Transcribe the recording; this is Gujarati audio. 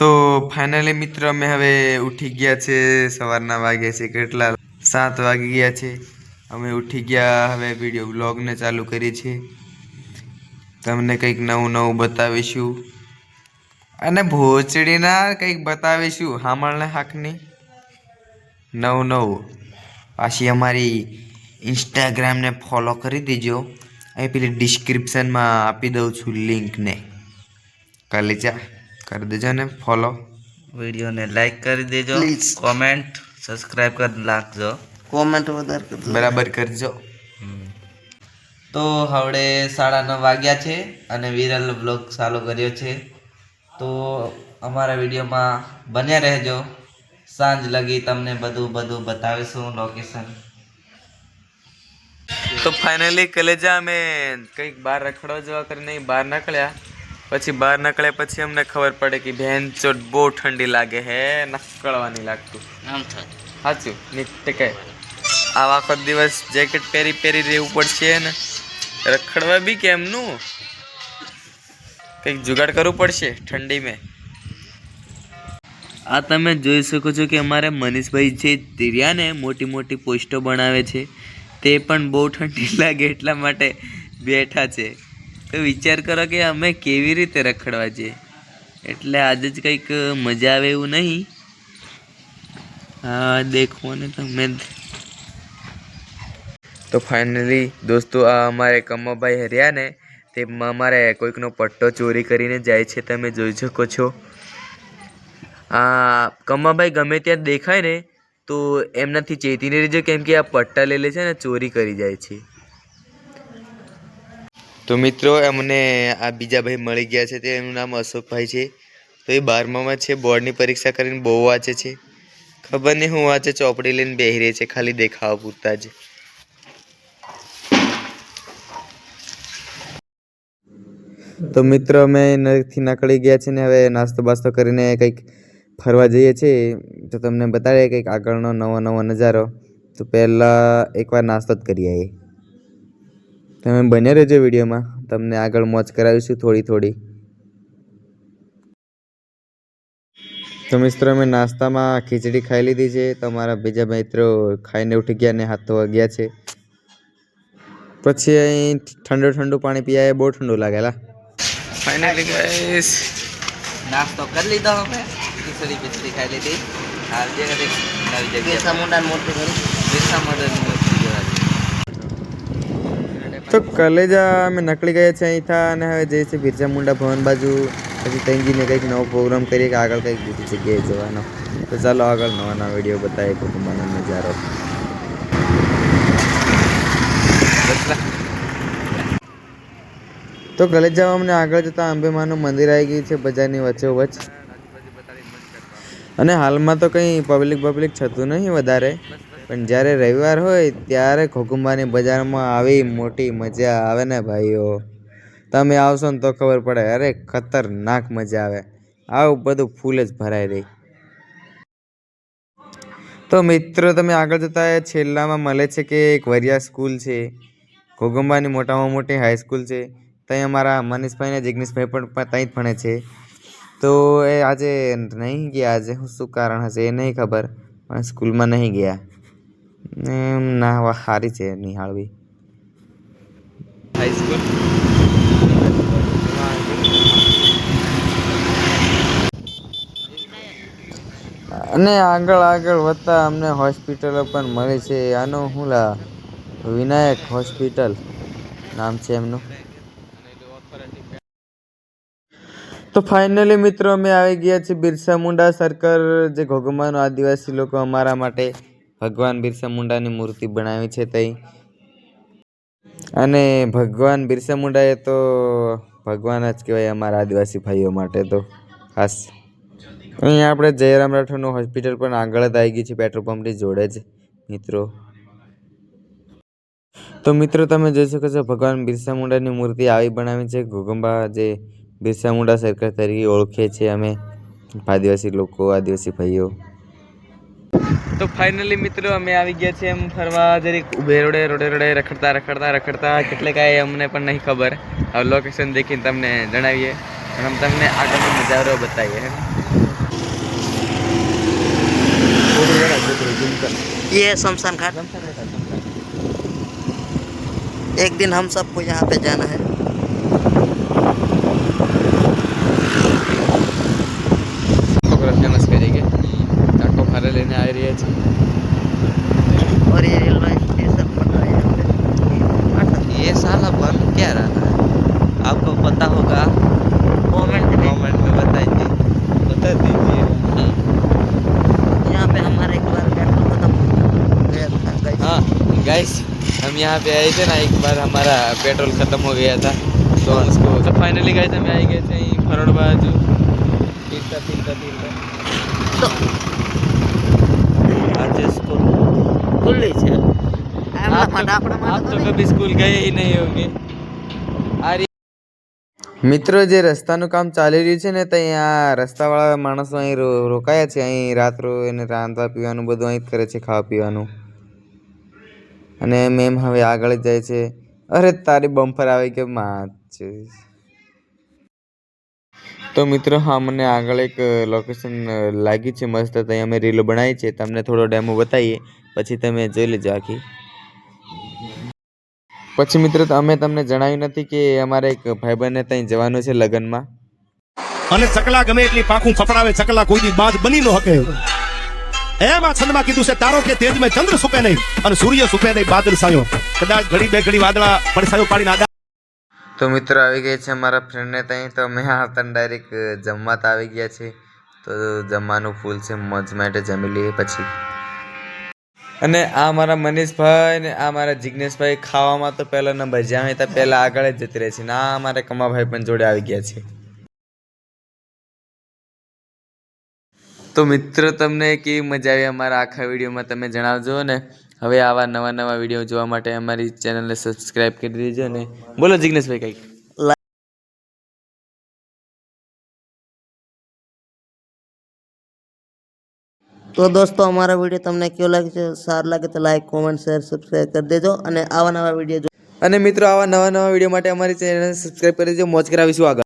તો ફાઇનલી મિત્ર, અમે હવે ઉઠી ગયા છે. સવારના વાગ્યા છે કેટલા? સાત વાગી ગયા છે. અમે ઉઠી ગયા, હવે વીડિયો બ્લોગને ચાલુ કરી છે તમને કંઈક નવું નવું બતાવીશું. અને ભોચડીના કંઈક બતાવીશું. હામળને હાકની નવું નવું. પાછી અમારી ઇન્સ્ટાગ્રામને ફોલો કરી દેજો. અહીં પેલી ડિસ્ક્રિપ્શનમાં આપી દઉં છું લિંકને કલેજા કરી દેજો ને ફોલો વિડીયોને લાઈક કરી દેજો. કોમેન્ટ સબસ્ક્રાઈબ કરી નાખજો. કોમેન્ટ વધારે કરજો બરાબર કરજો તો હવે સાડા નવ વાગ્યા છે અને વિરલ બ્લોગ ચાલુ કર્યો છે. તો અમારા વિડીયોમાં બન્યા રહેજો. સાંજ લગી તમને બધું બધું બતાવીશું લોકેશન તો ફાઇનલી કલેજા અમે કંઈક બહાર રખડવા જવા કરીને બહાર નીકળ્યા. પછી બહાર નીકળે પછી અમને ખબર પડે કે ભેન ચોટ બહુ ઠંડી લાગે હે નકળવાની લાગતું. આમ થાય. સાચું નીકળે આવા આખો દિવસ જેકેટ પહેરી પહેરી રહેવું પડશે ને. રખડવા બી કેમનું? કંઈક જુગાડ કરવું પડશે ઠંડી મેં. આ તમે જોઈ શકો છો કે અમારા મનીષભાઈ જે તિર્યાને મોટી મોટી પોસ્ટો બનાવે છે તે પણ બહુ ઠંડી લાગે એટલા માટે બેઠા છે. તો વિચાર કરો કે અમે કેવી રીતે રખડવા છે. એટલે આજે જ કંઈક મજા આવે એવું નહીં. હા, દેખો ને તમે. તો ફાઇનલી દોસ્તો, આ અમારે કમ્માભાઈ હર્યા ને તેમાં અમારે કોઈકનો પટ્ટો ચોરી કરીને જાય છે, તમે જોઈ શકો છો. આ કમ્માભાઈ ગમે ત્યાં દેખાય ને, તો એમનાથી ચેતીને રહેજો, કેમ કે આ પટ્ટા લઈ લે છે ને, ચોરી કરી જાય છે. તો મિત્રો, અમને આ બીજા ભાઈ મળી ગયા છે, તે એનું નામ અશોકભાઈ છે. તો એ બારમામાં છે, બોર્ડની પરીક્ષા કરીને બહુ વાંચે છે. ખબર નહીં હું વાંચે, ચોપડી લઈને બેહી રહી છે, ખાલી દેખાવા પૂરતા જ. તો મિત્રો, અમે નદીથી નીકળી ગયા છે ને હવે નાસ્તો બાસ્તો કરીને કંઈક ફરવા જઈએ છીએ. તો તમને બતાવીએ કંઈક આગળનો નવો નવો નજારો. તો પહેલાં એકવાર નાસ્તો જ કરી આવીએ તમે બન્યા રહેજો વિડીયોમાં. તમને આગળ મોજ કરાવીશું થોડી થોડી. તો મિત્રો અમે નાસ્તામાં ખીચડી ખાઈ લીધી છે. તો અમારા બીજા મિત્રો ખાઈને ઉઠી ગયા ને હાથ ધોવા ગયા છે. પછી અહીં ઠંડુ ઠંડુ પાણી પીયા બહુ ઠંડુ લાગેલા ફાઇનલી ગાઈસ નાસ્તો કરી લીધો અમે. ખીચડી પીચડી ખાઈ લીધી. આજે કદી નવી બેસા જગ્યા મુંડા મોટી કરી બિરસા મુંડાની મૂર્તિ જોવા તો કલેજા અમે નકળી ગયા છે અહીંથી અને હવે જઈએ છીએ બિરજા મુંડા ભવન બાજુ. પછી ત્યાં જઈને કંઈક નવો પ્રોગ્રામ કરીએ કે આગળ કંઈક બીજી જગ્યાએ જવાનો. તો ચાલો આગળ નવા નવા વીડિયો બતાવીએ કુટુંબનો નજારો. તો કલેજા અમને આગળ જતાં અંબેમાનું મંદિર આવી ગયું છે બજારની વચ્ચે વચ્ચ અને હાલમાં તો કંઈ પબ્લિક પબ્લિક થતું નહીં વધારે. પણ જ્યારે રવિવાર હોય ત્યારે ઘોઘુંબાની બજારમાં આવી મોટી મજા આવે ને ભાઈઓ? તમે આવશો ને તો ખબર પડે, અરે ખતરનાક મજા આવે. આવું બધું ફૂલ જ ભરાઈ રહી. તો મિત્રો, તમે આગળ જતા છેલ્લામાં મળે છે કે એક વરિયા સ્કૂલ છે. ઘોઘંબાની મોટામાં મોટી હાઈસ્કૂલ છે. ત્યાં અમારા મનીષભાઈ ને જિગ્નેશભાઈ પણ ત્યાં જ ભણે છે. તો એ આજે નહીં ગયા આજે? શું કારણ હશે એ નહીં ખબર, પણ સ્કૂલમાં નહીં ગયા. એમ ના વાહ સારી છે નિહાળવી હાઈસ્કૂલ. અને આગળ આગળ વધતા અમને હોસ્પિટલો પણ મળે છે. આનું શું લા વિનાયક હોસ્પિટલ નામ છે એમનું. તો ફાઇનલી મિત્રો અમે આવી ગયા છીએ બિરસા મુંડા સર્કલ જે ઘોઘમાનો આદિવાસી લોકો અમારા માટે ભગવાન બિરસા મુંડાની મૂર્તિ બનાવી છે તઈ. અને ભગવાન બિરસા મુંડા એ તો ભગવાન જ કહેવાય અમારા આદિવાસી ભાઈઓ માટે તો, ખાસ. અહીંયા આપણે જયરામ રાઠોડનું હોસ્પિટલ પણ આગળ જ આવી ગઈ છે, પેટ્રોલ પંપની જોડે જ, મિત્રો. તો મિત્રો, તમે જોઈ શકો છો, ભગવાન બિરસા મુંડાની મૂર્તિ આવી બનાવી છે. ઘોગંબા જે બિરસા મુંડા સરકાર તરીકે ઓળખે છે અમે, આદિવાસી લોકો, આદિવાસી ભાઈઓ. તો ફાઇનલી મિત્રો અમે આવી ગયા છીએ એમ ફરવા. જરીક ઉભે રોડે રોડે રોડે રખડતા રખડતા રખડતા. કેટલે કાંઈ અમને પણ નહીં ખબર. હવે લોકેશન દેખીને તમને જણાવીએ પણ અમે તમને આગળનો નજારો બતાવીએ. ये शमशान घाट। एक दिन हम सबको यहाँ पे गाइस हम यहाँ पे आए थे ना एक बार हमारा पेट्रोल खत्म हो गया था तो उसको तो फाइनली गाइस हम आई गए थे અહીં ફરોડ બાજુ ફીરતા ફીરતા ફીરતા आज स्कूल खुली છે આપણા आप માટે આપણા तो, आप માટે तो તો कभी स्कूल गए ही नहीं होंगे આ રી- મિત્રો જે રસ્તાનું કામ ચાલી રહ્યું છે ને તો અહીંયા રસ્તાવાળા માણસો અહીં રો- રોકાયા છે અહીં રાત રો એને રાંધવા પીવાનું બધું અહીં જ કરે છે ખાવા પીવાનું અને મેમ હવે આગળ જાય છે. અરે, તારી બમ્પર આવી કે માં તો મિત્રો, હા, મને આગળ એક લોકેશન લાગી છે મસ્ત. ત્યાં અમે રીલો બનાવી છે. તમને થોડો ડેમો બતાવીએ. પછી તમે જોઈ લેજો આખી. પછી મિત્રો અમે તમને જણાવ્યું નથી કે અમારે એક ભાઈબંધને ત્યાં જવાનું છે લગ્નમાં. અને ચકલા ગમે એટલી પાખું ફફડાવે, ચકલા કોઈ બાજ બની ન શકે એમ છંદમાં કીધું છે, તારો કે તેજ મેં ચંદ્ર સુપે નહીં અને સૂર્ય સુપે નહીં, બાદલ સાયો. કદાચ ઘડી બે ઘડી વાદળા પડસાયો પાડીને આડા તો મિત્રો આવી ગયા છે અમારા ફ્રેન્ડને ત્યાં, તો અમે આ તને ડાયરેક્ટ જમવા તો આવી ગયા છે તો જમવાનું ફૂલ છે, મોજ માટે જમી લઈએ પછી. અને આ મારા મનીષભાઈ ને આ મારા જિજ્ઞેશભાઈ ખાવામાં તો પહેલો નંબર જ્યાં હતા પહેલા આગળ જ જતી રહે છે ને આ અમારા કમાભાઈ પણ જોડે આવી ગયા છે તો મિત્રો તમને કેવી મજા આવી અમારા આખા વિડીયોમાં તમે જણાવજો ને. હવે આવા નવા નવા વીડિયો જોવા માટે અમારી ચેનલને સબસ્ક્રાઈબ કરી દેજો ને. બોલો જિગ્નેશભાઈ કંઈક. તો દોસ્તો અમારા વીડિયો તમને કેવો લાગે છે? સારું લાગે તો લાઈક કોમેન્ટ શેર સબસ્ક્રાઈબ કરી દેજો અને આવા નવા વીડિયો અને મિત્રો આવા નવા નવા વીડિયો માટે અમારી ચેનલને સબસ્ક્રાઈબ કરી દેજો. મોજ કરાવીશું આગળ.